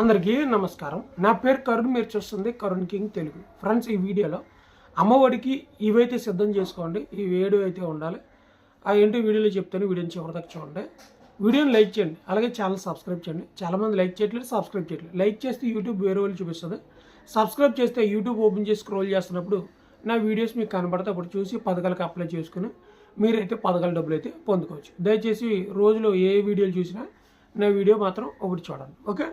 అందరికీ నమస్కారం. నా పేరు కరుణ్ మీరు చూస్తుంది కరుణ్ కింగ్ తెలుగు. ఫ్రెండ్స్ ఈ వీడియోలో అమ్మఒడికి ఇవైతే సిద్ధం చేసుకోండి. ఈ ఏడు అయితే ఉండాలి. ఆ ఏంటి వీడియోలో చెప్తాను. వీడియోని చివరిదాకా చూడండి. వీడియోని లైక్ చేయండి. అలాగే ఛానల్ సబ్స్క్రైబ్ చేయండి. చాలామంది లైక్ చేయట్లేదు సబ్స్క్రైబ్ చేయట్లేదు. లైక్ చేస్తే యూట్యూబ్ వేరే వాళ్ళు చూపిస్తుంది. సబ్స్క్రైబ్ చేస్తే యూట్యూబ్ ఓపెన్ చేసి స్క్రోల్ చేస్తున్నప్పుడు నా వీడియోస్ మీకు కనబడితే అప్పుడు చూసి పథకాలకు అప్లై చేసుకుని మీరైతే పథకాల డబ్బులు అయితే పొందుకోవచ్చు. దయచేసి రోజులో ఏ వీడియోలు చూసినా నా వీడియో మాత్రం ఒకటి చూడండి. ఓకే?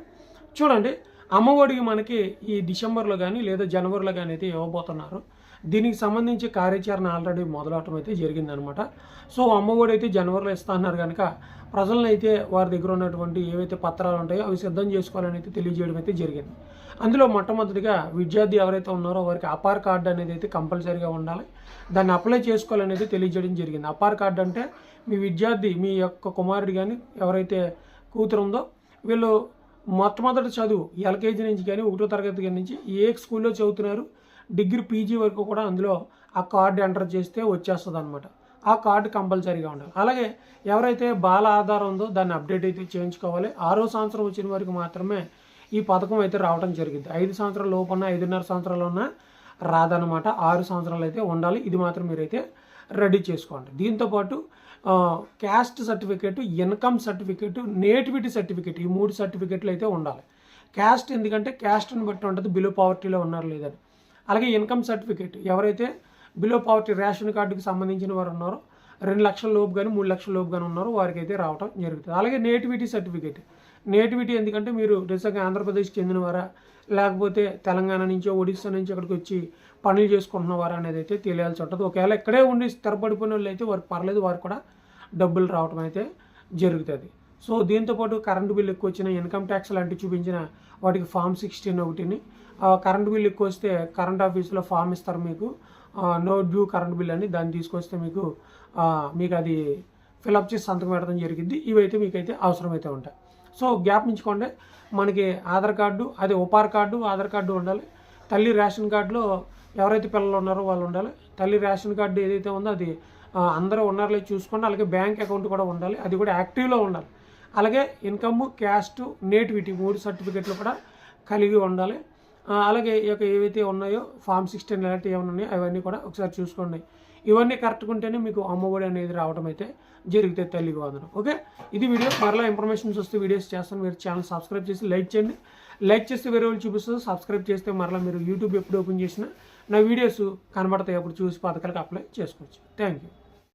చూడండి అమ్మఒడికి మనకి ఈ డిసెంబర్లో కానీ లేదా జనవరిలో కానీ అయితే ఇవ్వబోతున్నారు. దీనికి సంబంధించి కార్యాచరణ ఆల్రెడీ మొదలవటం అయితే జరిగిందనమాట. సో అమ్మఒడి అయితే జనవరిలో ఇస్తా అన్నారు కనుక ప్రజలను అయితే వారి దగ్గర ఉన్నటువంటి ఏవైతే పత్రాలు ఉంటాయో అవి సిద్ధం చేసుకోవాలని అయితే తెలియజేయడం అయితే జరిగింది. అందులో మొట్టమొదటిగా విద్యార్థి ఎవరైతే ఉన్నారో వారికి అపార్ కార్డు అనేది అయితే కంపల్సరీగా ఉండాలి. దాన్ని అప్లై చేసుకోవాలనేది తెలియజేయడం జరిగింది. అపార్ కార్డు అంటే మీ విద్యార్థి మీ యొక్క కుమారుడు కానీ ఎవరైతే కూతురు ఉందో వీళ్ళు మొట్టమొదటి చదువు ఎల్కేజీ నుంచి కానీ ఒకటో తరగతి నుంచి ఏ స్కూల్లో చదువుతున్నారు డిగ్రీ పీజీ వరకు కూడా అందులో ఆ కార్డు ఎంటర్ చేస్తే వచ్చేస్తుంది అనమాట ఆ కార్డు కంపల్సరీగా ఉండాలి. అలాగే ఎవరైతే బాల ఆధారం ఉందో దాన్ని అప్డేట్ అయితే చేయించుకోవాలి. ఆరో సంవత్సరం వచ్చిన వరకు మాత్రమే ఈ పథకం అయితే రావడం జరిగింది. ఐదు సంవత్సరాల లోపు ఉన్న ఐదున్నర సంవత్సరాలు ఉన్న రాదనమాట ఆరు సంవత్సరాలు అయితే ఉండాలి. ఇది మాత్రం మీరైతే రెడీ చేసుకోండి. దీంతోపాటు caste certificate income certificate nativity certificate ఈ మూడు సర్టిఫికేట్లు అయితే ఉండాలి. క్యాస్ట్ ఎందుకంటే క్యాస్ట్ని బట్టి ఉంటుంది. బిలో పావర్టీలో ఉన్నారు లేదని. అలాగే ఇన్కమ్ సర్టిఫికేట్ ఎవరైతే బిలో పావర్టీ రేషన్ కార్డుకి సంబంధించిన వారు ఉన్నారో రెండు లక్షల లోపు కానీ మూడు లక్షల లోపు కానీ ఉన్నారో వారికి అయితే రావడం జరుగుతుంది. అలాగే నేటివిటీ సర్టిఫికేట్. నేటివిటీ ఎందుకంటే మీరు నిజంగా ఆంధ్రప్రదేశ్కి చెందినవారా లేకపోతే తెలంగాణ నుంచో ఒడిస్సా నుంచి అక్కడికి వచ్చి పనులు చేసుకుంటున్నవారా అనేది అయితే తెలియాల్సి ఉంటుంది. ఒకవేళ ఇక్కడే ఉండి స్థిరపడిపోయిన వాళ్ళు అయితే వారికి పర్లేదు వారు కూడా డబ్బులు రావడం అయితే జరుగుతుంది. సో దీంతోపాటు కరెంటు బిల్ ఎక్కువ వచ్చిన ఇన్కమ్ ట్యాక్స్ లాంటివి చూపించిన వాటికి ఫామ్ సిక్స్టీన్ ఒకటిని. కరెంటు బిల్ ఎక్కువ వస్తే కరెంట్ ఆఫీస్లో ఫామ్ ఇస్తారు మీకు. నో డ్యూ కరెంట్ బిల్ అని దాన్ని తీసుకొస్తే మీకు మీకు అది ఫిలప్ చేసి సంతకం పెట్టడం జరిగింది. ఇవైతే మీకైతే అవసరమైతే ఉంటాయి. సో గ్యాప్ ఉంచుకోండి మనకి ఆధార్ కార్డు అదే ఉపార్ కార్డు ఆధార్ కార్డు ఉండాలి. తల్లి రేషన్ కార్డులో ఎవరైతే పిల్లలు ఉన్నారో వాళ్ళు ఉండాలి. తల్లి రేషన్ కార్డు ఏదైతే ఉందో అది అందరూ ఉన్నారో చూసుకోండి. అలాగే బ్యాంక్ అకౌంట్ కూడా ఉండాలి. అది కూడా యాక్టివ్లో ఉండాలి. అలాగే ఇన్కమ్ క్యాస్ట్ నేటివిటీ మూడు సర్టిఫికెట్లు కూడా కలిగి ఉండాలి. అలాగే ఈ యొక్క ఏవైతే ఉన్నాయో ఫామ్ సిక్స్టీన్ ఇలాంటివి ఏమైనా ఉన్నాయో అవన్నీ కూడా ఒకసారి చూసుకోండి. ఇవన్నీ కరెక్ట్గా ఉంటేనే మీకు అమ్మఒడి అనేది రావడం అయితే జరుగుతాయి తల్లికి వందనం. ఓకే? ఇది వీడియో. మరలా ఇన్ఫర్మేషన్స్ వస్తే వీడియోస్ చేస్తాను. మీరు ఛానల్ సబ్స్క్రైబ్ చేసి లైక్ చేయండి. లైక్ చేస్తే వేరే వాళ్ళు చూపిస్తుంది సబ్స్క్రైబ్ చేస్తే మరలా మీరు యూట్యూబ్ ఎప్పుడు ఓపెన్ చేసినా నా వీడియోస్ కనబడతాయి. అప్పుడు చూసి పథకాలకు అప్లై చేసుకోవచ్చు. Thank you.